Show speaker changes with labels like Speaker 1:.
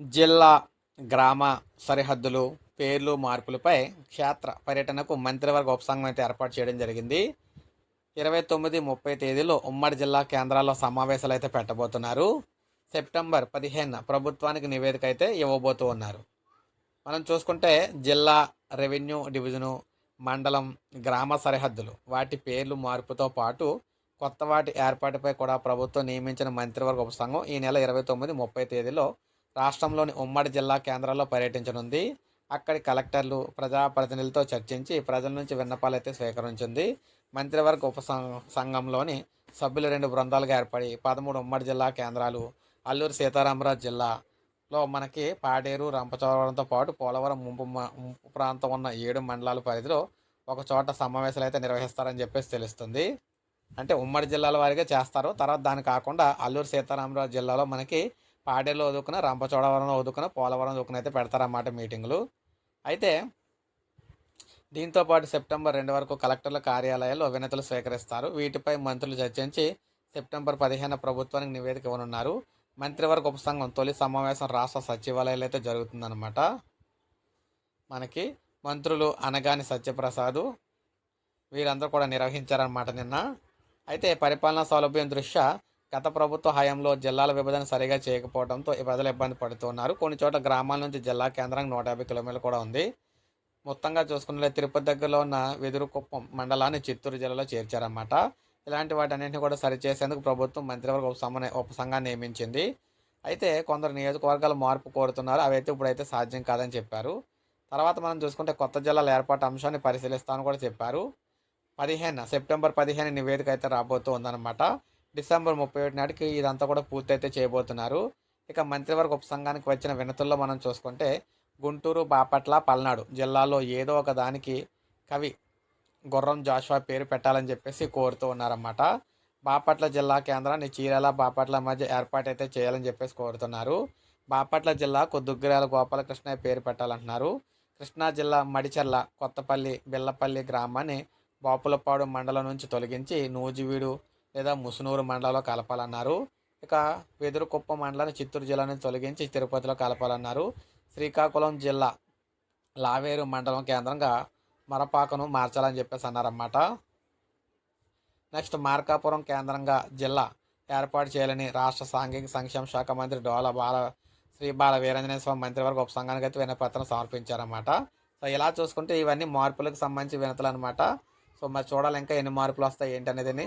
Speaker 1: జిల్లా గ్రామ సరిహద్దులు పేర్లు మార్పులపై క్షేత్ర పర్యటనకు మంత్రివర్గ ఉపసంఘం అయితే ఏర్పాటు చేయడం జరిగింది. ఇరవై తొమ్మిది ముప్పై తేదీలో ఉమ్మడి జిల్లా కేంద్రాల్లో సమావేశాలు అయితే పెట్టబోతున్నారు. సెప్టెంబర్ పదిహేను ప్రభుత్వానికి నివేదిక అయితే ఇవ్వబోతూ ఉన్నారు. మనం చూసుకుంటే జిల్లా రెవెన్యూ డివిజను మండలం గ్రామ సరిహద్దులు వాటి పేర్లు మార్పుతో పాటు కొత్త వాటి ఏర్పాటుపై కూడా ప్రభుత్వం నియమించిన మంత్రివర్గ ఉపసంఘం ఈ నెల ఇరవై తొమ్మిది ముప్పై తేదీలో రాష్ట్రంలోని ఉమ్మడి జిల్లా కేంద్రాల్లో పర్యటించనుంది. అక్కడి కలెక్టర్లు ప్రజాప్రతినిధులతో చర్చించి ప్రజల నుంచి విన్నపాలు అయితే స్వీకరించింది. మంత్రివర్గ ఉప సంఘంలోని సభ్యులు రెండు బృందాలుగా ఏర్పడి పదమూడు ఉమ్మడి జిల్లా కేంద్రాలు అల్లూరు సీతారామరాజు జిల్లాలో మనకి పాడేరు రంపచోడవరంతో పాటు పోలవరం ముంపు ముంపు ప్రాంతం ఉన్న ఏడు మండలాల పరిధిలో ఒక చోట సమావేశాలు అయితే నిర్వహిస్తారని చెప్పేసి తెలుస్తుంది. అంటే ఉమ్మడి జిల్లాల వారిగా చేస్తారు. తర్వాత దాని కాకుండా అల్లూరు సీతారామరాజు జిల్లాలో మనకి పాడేలో వదుకున్న రంపచోడవరంలో వదుకున పోలవరం వదుకున అయితే పెడతారన్నమాట మీటింగులు. అయితే దీంతోపాటు సెప్టెంబర్ రెండు వరకు కలెక్టర్ల కార్యాలయాల్లో వినతులు స్వీకరిస్తారు. వీటిపై మంత్రులు చర్చించి సెప్టెంబర్ పదిహేను ప్రభుత్వానికి నివేదిక ఇవ్వనున్నారు. మంత్రివర్గ ఉపసంఘం తొలి సమావేశం రాష్ట్ర సచివాలయాలు అయితే జరుగుతుందన్నమాట. మనకి మంత్రులు అనగాని సత్యప్రసాదు వీరందరూ కూడా నిర్వహించారన్నమాట నిన్న. అయితే పరిపాలనా సౌలభ్యం దృష్ట్యా గత ప్రభుత్వ హయాంలో జిల్లాల విభజన సరిగా చేయకపోవడంతో ప్రజలు ఇబ్బంది పడుతున్నారు కొన్ని చోట్ల గ్రామాల నుంచి జిల్లా కేంద్రానికి నూట యాభై కిలోమీటర్లు కూడా ఉంది. మొత్తంగా చూసుకున్నట్లే తిరుపతి దగ్గరలో ఉన్న వెదురుకుప్పం మండలాన్ని చిత్తూరు జిల్లాలో చేర్చారన్నమాట. ఇలాంటి వాటన్నింటినీ కూడా సరిచేసేందుకు ప్రభుత్వం మంత్రివర్గ ఉపసంఘ ఉపసంఘాన్ని నియమించింది. అయితే కొందరు నియోజకవర్గాలు మార్పు కోరుతున్నారు. అవైతే ఇప్పుడైతే సాధ్యం కాదని చెప్పారు. తర్వాత మనం చూసుకుంటే కొత్త జిల్లాల ఏర్పాటు అంశాన్ని పరిశీలిస్తామని కూడా చెప్పారు. పదిహేను సెప్టెంబర్ పదిహేను నివేదిక అయితే రాబోతూ ఉందన్నమాట. డిసెంబర్ ముప్పై ఒకటి నాటికి ఇదంతా కూడా పూర్తయితే చేయబోతున్నారు. ఇక మంత్రివర్గ ఉపసంఘానికి వచ్చిన వినతుల్లో మనం చూసుకుంటే గుంటూరు బాపట్ల పల్నాడు జిల్లాలో ఏదో ఒక దానికి కవి గుర్రం జాషువా పేరు పెట్టాలని చెప్పేసి కోరుతూ ఉన్నారన్నమాట. బాపట్ల జిల్లా కేంద్రాన్ని చీరాల బాపట్ల మధ్య ఏర్పాటు అయితే చేయాలని చెప్పేసి కోరుతున్నారు. బాపట్ల జిల్లాకు దుగ్గిరాల గోపాలకృష్ణ పేరు పెట్టాలంటున్నారు. కృష్ణా జిల్లా మడిచెర్ల కొత్తపల్లి బిల్లపల్లి గ్రామాన్ని బాపులపాడు మండలం నుంచి తొలగించి నూజివీడు లేదా ముసునూరు మండలంలో కలపాలన్నారు. ఇక వెదురుకుప్ప మండలాన్ని చిత్తూరు జిల్లా నుంచి తొలగించి తిరుపతిలో కలపాలన్నారు. శ్రీకాకుళం జిల్లా లావేరు మండలం కేంద్రంగా మరపాకను మార్చాలని చెప్పేసి అన్నారన్నమాట. నెక్స్ట్ మార్కాపురం కేంద్రంగా జిల్లా ఏర్పాటు చేయాలని రాష్ట్ర సాంఘిక సంక్షేమ శాఖ మంత్రి డోల బాల శ్రీ బాల వీరంజనేయ స్వామి మంత్రివర్గ ఉపసంఘానికి అయితే వినపత్రం సమర్పించారన్నమాట. సో ఇలా చూసుకుంటే ఇవన్నీ మార్పులకు సంబంధించి వినతలు అనమాట సో మరి చూడాలి ఇంకా ఎన్ని మార్పులు వస్తాయి ఏంటనేది